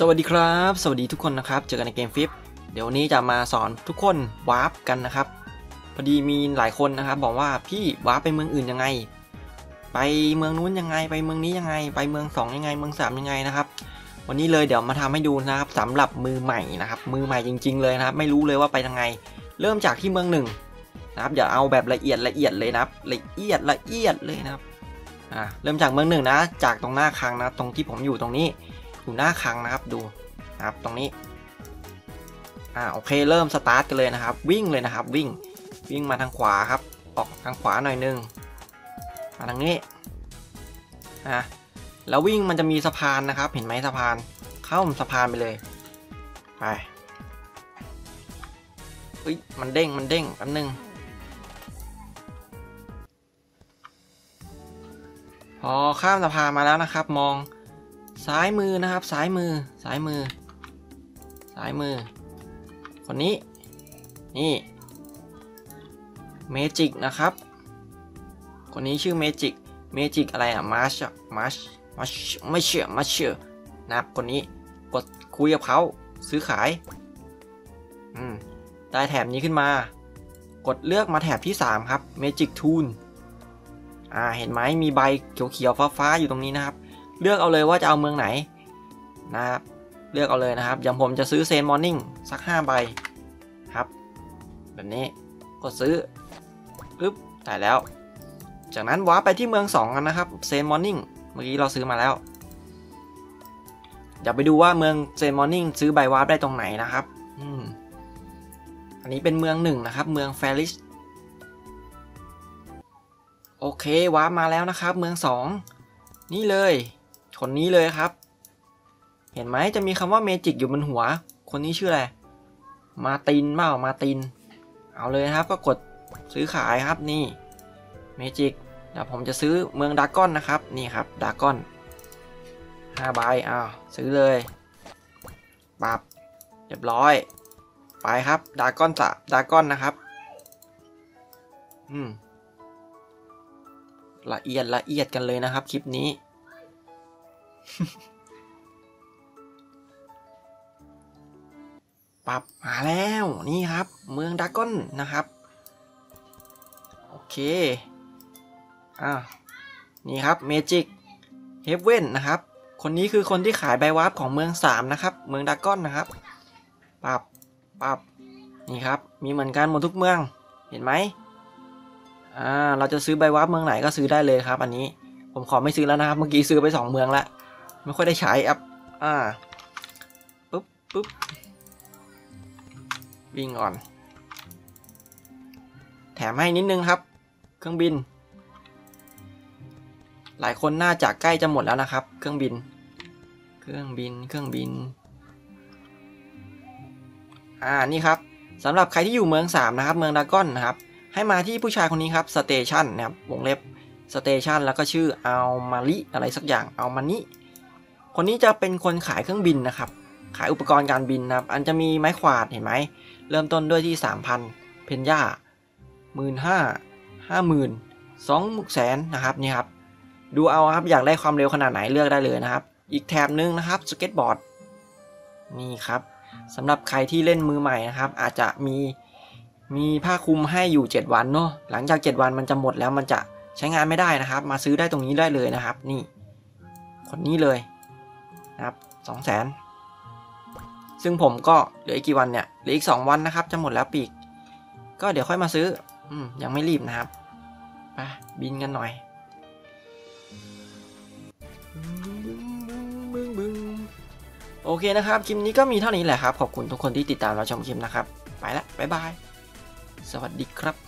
สวัสดีครับ สวัสดีทุกคนนะครับ เจอกันในเกมฟิปเดี๋ยววันนี้จะมาสอนทุกคนวาร์ปกันนะครับ พอดีมีหลายคนนะครับ บอกว่าพี่วาร์ปไปเมืองอื่นยังไง ไปเมืองนู้นยังไง ไปเมืองนี้ยังไง ไปเมืองสองยังไง เมืองสามยังไงนะครับ วันนี้เลยเดี๋ยวมาทำให้ดูนะครับสำหรับมือใหม่นะครับ มือใหม่จริง ๆ เลยนะครับ ไม่รู้เลยว่าไปยังไง เริ่มจากที่เมืองหนึ่งนะครับอย่าเอาแบบละเอียดละเอียดเลยนะครับ ละเอียดละเอียดเลยนะครับ อ่า เริ่มจากเมืองหนึ่งนะ จากตรงหน้าคลังนะ ตรงที่ผมอยู่ตรงนี้ อยู่หน้าคลังนะครับดูนะครับตรงนี้อ่าโอเคเริ่มสตาร์ทกันเลยนะครับ วิ่งเลยนะครับวิ่งวิ่งมาทางขวาครับ ออกทางขวาหน่อยนึงมาทางนี้อะแล้ววิ่งมันจะมีสะพานนะครับ เห็นไหมสะพานเข้าสะพานไปเลยไปเฮ้ยมันเด้งมันเด้งแป๊บนึงพอข้ามสะพานมาแล้วนะครับ มอง ซ้ายมือนะครับ ซ้ายมือ ซ้ายมือ ซ้ายมือ คนนี้ นี่ เมจิกนะครับ คนนี้ชื่อเมจิก เมจิกอะไรอะมาร์ชมาร์ชมาร์ชไม่เชื่อมาเชื่อนะครับคนนี้ กดคุยกับเขาซื้อขาย อืม ได้แถบนี้ขึ้นมา กดเลือกมาแถบที่ 3 ครับ Magic Tool อ่า เห็นไหมมีใบเขียวๆฟ้าๆอยู่ตรงนี้นะครับ เลือกเอาเลยว่าจะเอาเมืองไหนนะครับเลือกเอาเลยนะครับ อย่างผมจะซื้อเซนมอร์นิ่งสัก5ใบครับ แบบนี้กดซื้อปึ๊บได้แล้ว จากนั้นวาร์ปไปที่เมือง 2 กันนะครับเซนมอร์นิ่งเมื่อกี้เราซื้อมาแล้วเดี๋ยวไปดูว่าเมืองเซนมอร์นิ่งซื้อใบวาร์ปได้ตรงไหนนะครับอืมอันนี้เป็นเมืองหนึ่งนะครับ เมืองแฟริสโอเควาร์ปมาแล้วนะครับ เมือง 2 นี่เลย คนนี้เลยครับ เห็นไหมจะมีคำว่าเมจิกอยู่บนหัว คนนี้ชื่ออะไร มาตินเปล่ามาติน เอาเลยนะครับก็กดซื้อขายครับนี่เมจิกเดี๋ยวผมจะซื้อเมืองดากอนนะครับ นี่ครับดากอนห้าใบอ้าวซื้อเลยปับเรียบร้อย ไปครับดากอนจะดากอนนะครับ อืมละเอียดละเอียดกันเลยนะครับคลิปนี้ ปรับมาแล้วนี่ครับ เมืองดากอนนะครับ โอเค อ่านี่ครับเมจิกเฮฟเว่นนะครับ คนนี้คือคนที่ขายใบวาร์ปของเมือง 3 นะครับ เมืองดากอนนะครับ ปรับ ปรับ นี่ครับ มีเหมือนกันหมดทุกเมือง เห็นไหมอ่า เราจะซื้อใบวาร์ปเมืองไหนก็ซื้อได้เลยครับ อันนี้ ผมขอไม่ซื้อแล้วนะครับ เมื่อกี้ซื้อไป 2 เมืองแล้ว ไม่ค่อยได้ใช้แอปอ่าปุ๊บปุ๊บวิ่งก่อน แถมให้นิดนึงครับ เครื่องบิน หลายคนน่าจะใกล้จะหมดแล้วนะครับ เครื่องบิน เครื่องบินเครื่องบิน อ่านี่ครับสำหรับใครที่อยู่เมือง 3 นะครับ เมืองดากอนนะครับ ให้มาที่ผู้ชายคนนี้ครับสเตชันนะครับวงเล็บสเตชันแล้วก็ชื่ออัลมาริอะไรสักอย่างอัลมานิ คนนี้จะเป็นคนขายเครื่องบินนะครับ ขายอุปกรณ์การบินนะครับ อันจะมีไม้ขวาดเห็นไหม เริ่มต้นด้วยที่ 3,000 เพนย่าหมื่นห้าห้าหมื่นสองแสนนะครับนี่ครับ ดูเอาครับอยากได้ความเร็วขนาดไหนเลือกได้เลยนะครับ อีกแถบนึงนะครับสเก็ตบอร์ดนี่ครับสำหรับใครที่เล่นมือใหม่นะครับ อาจจะมีมีผ้าคลุมให้อยู่ 7 วันเนาะหลังจาก 7 วันมันจะหมดแล้วมันจะใช้งานไม่ได้นะครับ มาซื้อได้ตรงนี้ได้เลยนะครับ นี่ คนนี้เลย นะครับสองแสนซึ่งผมก็เหลืออีกกี่วันเนี่ยเหลืออีก 2 วันนะครับ จะหมดแล้วปีก ก็เดี๋ยวค่อยมาซื้ออืมยังไม่รีบนะครับไปบินกันหน่อยโอเคนะครับ คลิปนี้ก็มีเท่านี้แหละครับ ขอบคุณทุกคนที่ติดตามเราชมคลิปนะครับ ไปละบ๊ายบาย สวัสดีครับ